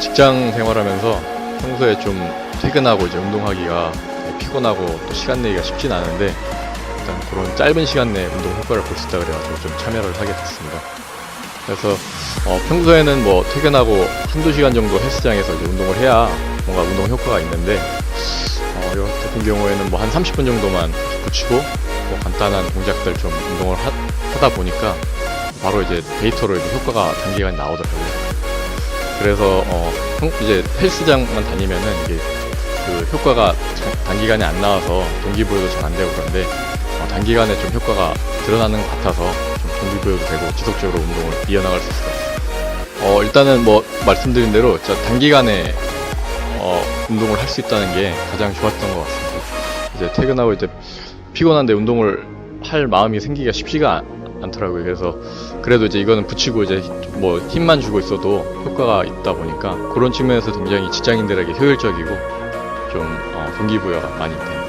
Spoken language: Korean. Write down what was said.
직장 생활하면서 평소에 좀 퇴근하고 이제 운동하기가 피곤하고 또 시간 내기가 쉽진 않은데 일단 그런 짧은 시간 내에 운동 효과를 볼 수 있다 그래가지고 좀 참여를 하게 됐습니다. 그래서 어, 평소에는 뭐 퇴근하고 한두 시간 정도 헬스장에서 이제 운동을 해야 뭔가 운동 효과가 있는데 어, 같은 경우에는 뭐 한 30분 정도만 붙이고 뭐 간단한 동작들 좀 운동을 하, 다 보니까 바로 이제 데이터로 이제 효과가 단기간에 나오더라고요. 그래서 어, 형- 이제 헬스장만 다니면은 이게 그 효과가 자- 단기간에 안 나와서 동기부여도 잘 안 되고 그런데 어, 단기간에 좀 효과가 드러나는 것 같아서 좀 동기부여도 되고 지속적으로 운동을 이어나갈 수 있을 것 같아요. 어, 일단은 뭐 말씀드린 대로 진짜 단기간에 어, 운동을 할 수 있다는 게 가장 좋았던 것 같습니다. 이제 퇴근하고 이제 피곤한데 운동을 할 마음이 생기기가 쉽지가 않- 않더라고요. 그래서 그래도 이제 이거는 붙이고 이제 뭐 힘만 주고 있어도 효과가 있다 보니까 그런 측면에서 굉장히 직장인들에게 효율적이고 좀 어, 동기부여가 많이 됩니다.